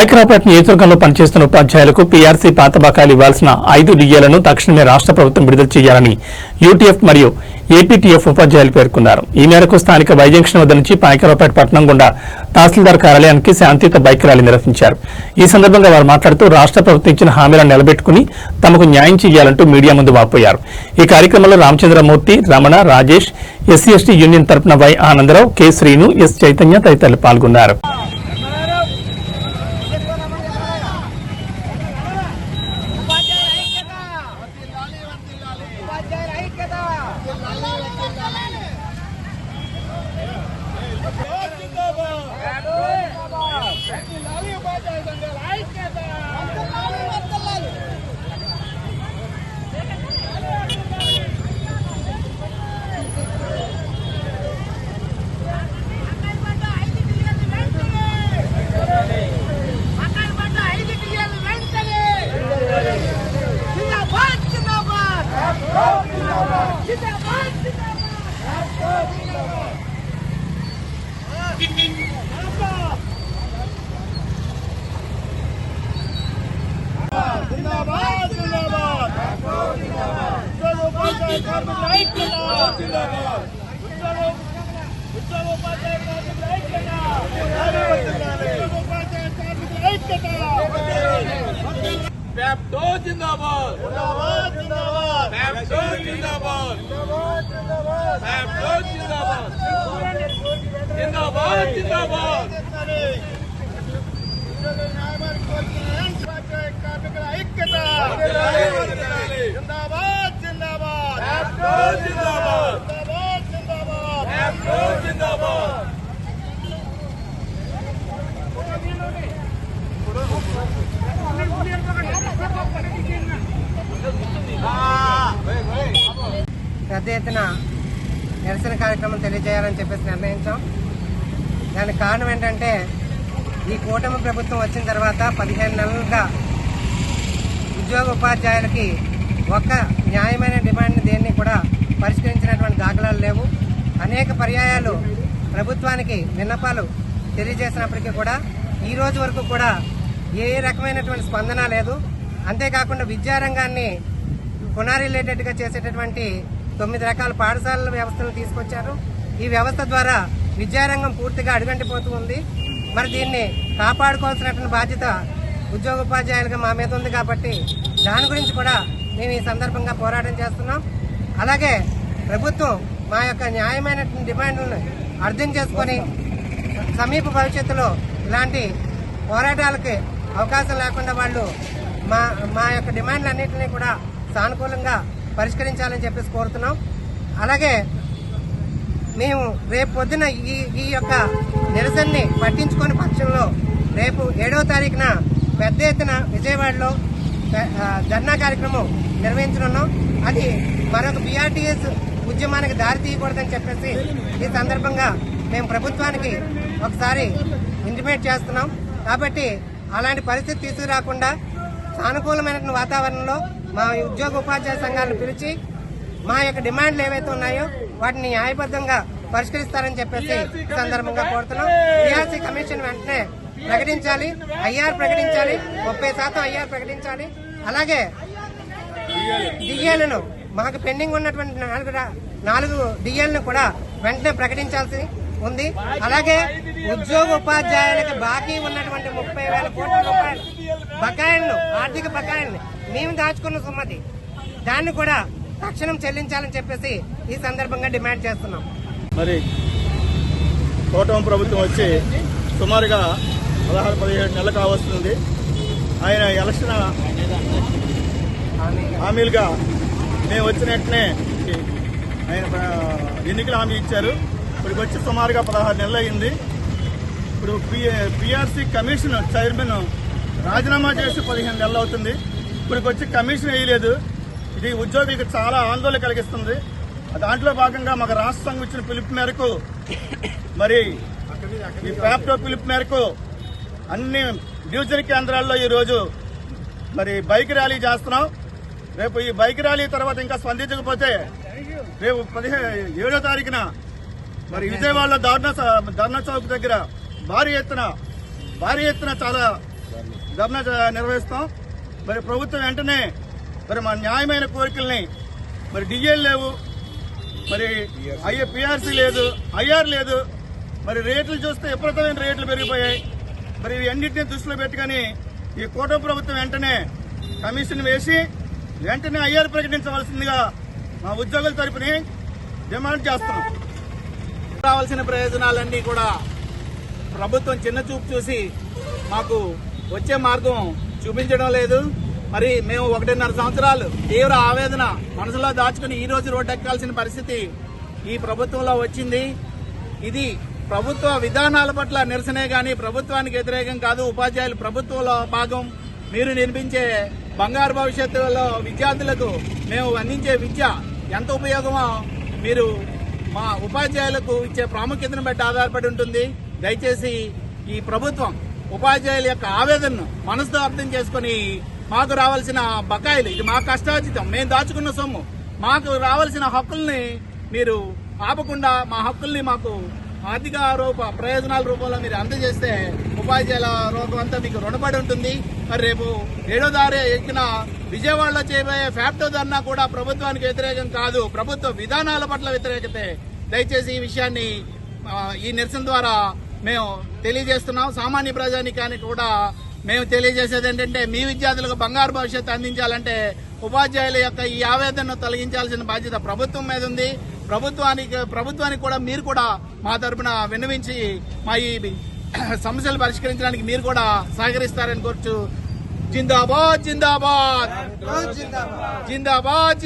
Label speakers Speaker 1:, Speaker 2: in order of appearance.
Speaker 1: పాయకరాపేట నియోజకవర్గంలో పనిచేస్తున్న ఉపాధ్యాయులకు పీఆర్సీ పాత బకాయిలు ఇవ్వాల్సిన ఐదు డిఏలను తక్షణమే రాష్ట్ర ప్రభుత్వం విడుదల చేయాలని యూటీఎఫ్ మరియు ఏపీటీఎఫ్ ఉపాధ్యాయులు పేర్కొన్నారు. ఈ మేరకు స్థానిక వైజంక్షన్ వద్ద నుంచి పాయకరాపేట పట్టణం గుండా తహసీల్దార్ కార్యాలయానికి శాంతియుత బైక్ ర్యాలీ నిర్వహించారు. ఈ సందర్భంగా వారు మాట్లాడుతూ రాష్ట్ర ప్రభుత్వం ఇచ్చిన హామీలను నిలబెట్టుకుని తమకు న్యాయం చేయాలంటూ మీడియా ముందు వాపోయారు. ఈ కార్యక్రమంలో Ramachandramurthy Ramana Rajesh SC ST union తరపున Y Anandarao K Srinu S Chaitanya తదితరులు పాల్గొన్నారు.
Speaker 2: पैप्टो जिंदाबाद।
Speaker 3: जिंदाबाद जिंदाबाद।
Speaker 2: पैप्टो जिंदाबाद पैप्टो जिंदाबाद। जिंदाबाद जिंदाबाद ಕಾರ್ಮಿಕರ ಐಕ್ಯತಾ
Speaker 4: పెద్ద ఎత్తున నిరసన కార్యక్రమం తెలియజేయాలని చెప్పేసి నిర్ణయించాం. దానికి కారణం ఏంటంటే ఈ కూటమి ప్రభుత్వం వచ్చిన తర్వాత పదిహేను నెలలుగా ఉద్యోగ ఉపాధ్యాయులకి ఒక న్యాయమైన డిమాండ్ దేన్ని కూడా పరిష్కరించినటువంటి దాఖలాలు లేవు అనేక పర్యాయాలు ప్రభుత్వానికి విన్నపాలు తెలియజేసినప్పటికీ కూడా ఈ రోజు వరకు కూడా ఏ రకమైనటువంటి స్పందన లేదు. అంతేకాకుండా విద్యారంగాన్ని పునరిలేటెడ్గా చేసేటటువంటి తొమ్మిది రకాల పాఠశాలల వ్యవస్థను తీసుకొచ్చారు. ఈ వ్యవస్థ ద్వారా విద్యారంగం పూర్తిగా అడుగంటిపోతూ ఉంది. మరి దీన్ని కాపాడుకోవాల్సినటువంటి బాధ్యత ఉద్యోగోపాధ్యాయులుగా మా మీద ఉంది కాబట్టి దాని గురించి కూడా మేము ఈ సందర్భంగా పోరాటం చేస్తున్నాం. అలాగే ప్రభుత్వం మా యొక్క న్యాయమైనటువంటి డిమాండ్లను అర్థం చేసుకొని సమీప భవిష్యత్తులో ఇలాంటి పోరాటాలకి అవకాశం లేకుండా వాళ్ళు మా మా యొక్క డిమాండ్లన్నింటినీ కూడా సానుకూలంగా పరిష్కరించాలని చెప్పేసి కోరుతున్నాం. అలాగే మేము రేపు పొద్దున ఈ ఈ యొక్క నిరసనని పట్టించుకొని పక్షంలో రేపు ఏడవ తారీఖున పెద్ద ఎత్తున విజయవాడలో ధర్నా కార్యక్రమం నిర్వహించనున్నాం. అది మరొక బీఆర్టీఎస్ ఉద్యమానికి దారి తీయకూడదని చెప్పేసి ఈ సందర్భంగా మేము ప్రభుత్వానికి ఒకసారి ఇంటిమేట్ చేస్తున్నాం. కాబట్టి అలాంటి పరిస్థితి తీసుకురాకుండా సానుకూలమైన వాతావరణంలో మా ఉద్యోగ ఉపాధ్యాయ సంఘాలను పిలిచి మా యొక్క డిమాండ్లు ఏవైతే ఉన్నాయో వాటిని న్యాయబద్ధంగా పరిష్కరిస్తారని చెప్పేసి ఈ సందర్భంగా కోరుతున్నాం. టీఆర్సీ కమిషన్ వెంటనే ప్రకటించాలి. ఐఆర్ ప్రకటించాలి. ముప్పై శాతం ఐఆర్ ప్రకటించాలి. అలాగే డిఏలను మాకు పెండింగ్ ఉన్నటువంటి నాలుగు నాలుగు డిఏలను కూడా వెంటనే ప్రకటించాల్సి ఉంది. అలాగే ఉద్యోగ ఉపాధ్యాయులకు బాకీ ఉన్నటువంటి ముప్పై వేల కోట్ల రూపాయలు బకాయిలను ఆర్థిక బకాయిల్ని మేము దాచుకున్న సుమ్మతి దాన్ని కూడా తక్షణం చెల్లించాలని చెప్పేసి ఈ సందర్భంగా డిమాండ్ చేస్తున్నాం.
Speaker 3: మరి కూటమి ప్రభుత్వం వచ్చి సుమారుగా పదహారు పదిహేడు నెలలు కావస్తుంది ఆయన ఎలక్షన్ హామీలుగా మేము వచ్చిన వెంటనే ఆయన ఆ, ఎన్నికల హామీ ఇచ్చారు. ఇప్పుడు వచ్చి సుమారుగా పదహారు నెలలు అయింది. ఇప్పుడు పిఆర్సీ కమిషన్ చైర్మన్ రాజీనామా చేసి పదిహేను నెలలు అవుతుంది. ఇప్పుడు వచ్చి కమిషన్ వేయలేదు. ఇది ఉద్యోగులకు చాలా ఆందోళన కలిగిస్తుంది. దాంట్లో భాగంగా మాకు రాష్ట్ర సంఘం ఇచ్చిన పిలుపు మేరకు మరి ఈ ప్యాప్టో పిలుపు మేరకు అన్ని డివిజన్ కేంద్రాల్లో ఈరోజు మరి బైక్ ర్యాలీ చేస్తున్నాం. రేపు ఈ బైక్ ర్యాలీ తర్వాత ఇంకా స్పందించకపోతే రేపు పదిహేను ఏడో తారీఖున మరి విజయవాడలో ధర్నా ధర్నా చౌక్ దగ్గర భారీ ఎత్తున భారీ ఎత్తున చాలా ధర్నా నిర్వహిస్తాం. మరి ప్రభుత్వం వెంటనే మరి మా న్యాయమైన కోరికల్ని మరి డిఎల్ లేవు. మరి అయ్యే పిఆర్సీ లేదు ఐఆర్ లేదు. మరి రేట్లు చూస్తే విపరీతమైన రేట్లు పెరిగిపోయాయి. మరి ఇవి అన్నింటినీ దృష్టిలో పెట్టుకొని ఈ కూటమి ప్రభుత్వం వెంటనే కమిషన్ వేసి వెంటనే అయ్యారు ప్రకటించవలసిందిగా మా ఉద్యోగుల తరపుని డిమాండ్ చేస్తున్నాం.
Speaker 5: రావాల్సిన ప్రయోజనాలన్నీ కూడా ప్రభుత్వం చిన్న చూపు చూసి మాకు వచ్చే మార్గం చూపించడం లేదు. మరి మేము ఒకటిన్నర సంవత్సరాలు తీవ్ర ఆవేదన మనసులో దాచుకుని ఈ రోజు రోడ్డెక్కాల్సిన పరిస్థితి ఈ ప్రభుత్వంలో వచ్చింది. ఇది ప్రభుత్వ విధానాల పట్ల నిరసనే కానీ ప్రభుత్వానికి వ్యతిరేకం కాదు. ఉపాధ్యాయులు ప్రభుత్వంలో భాగం. మీరు నిర్మించే బంగారు భవిష్యత్తులో విద్యార్థులకు మేము అందించే విద్య ఎంత ఉపయోగమో మీరు మా ఉపాధ్యాయులకు ఇచ్చే ప్రాముఖ్యతను బట్టి ఆధారపడి ఉంటుంది. దయచేసి ఈ ప్రభుత్వం ఉపాధ్యాయుల యొక్క ఆవేదనను మనసుతో అర్థం చేసుకుని మాకు రావాల్సిన బకాయిలు ఇది మా కష్టార్జితం మేము దాచుకున్న సొమ్ము మాకు రావాల్సిన హక్కుల్ని మీరు ఆపకుండా మా హక్కుల్ని మాకు ఆర్థిక రూప ప్రయోజనాల రూపంలో మీరు అందజేస్తే ఉపాధ్యాయుల రోగం అంతా మీకు రుణపడి ఉంటుంది. మరి రేపు ఏడో దారి ఎక్కిన విజయవాడలో చేయబోయే ఫ్యాక్టో ధర్నా కూడా ప్రభుత్వానికి వ్యతిరేకం కాదు. ప్రభుత్వ విధానాల పట్ల వ్యతిరేకతే. దయచేసి ఈ విషయాన్ని ఈ నిరసన ద్వారా మేము తెలియజేస్తున్నాం. సామాన్య ప్రజానికానికి కూడా మేము తెలియజేసేది ఏంటంటే మీ విద్యార్థులకు బంగారు భవిష్యత్తు అందించాలంటే ఉపాధ్యాయుల యొక్క ఈ ఆవేదనను తొలగించాల్సిన బాధ్యత ప్రభుత్వం మీద ఉంది. ప్రభుత్వానికి ప్రభుత్వానికి కూడా మీరు కూడా మా తరపున విన్నవించి మా ఈ సమస్యలు పరిష్కరించడానికి మీరు కూడా సహకరిస్తారని కోరుచు జిందాబాద్ జిందాబాద్! జిందాబాద్. జిందాబాద్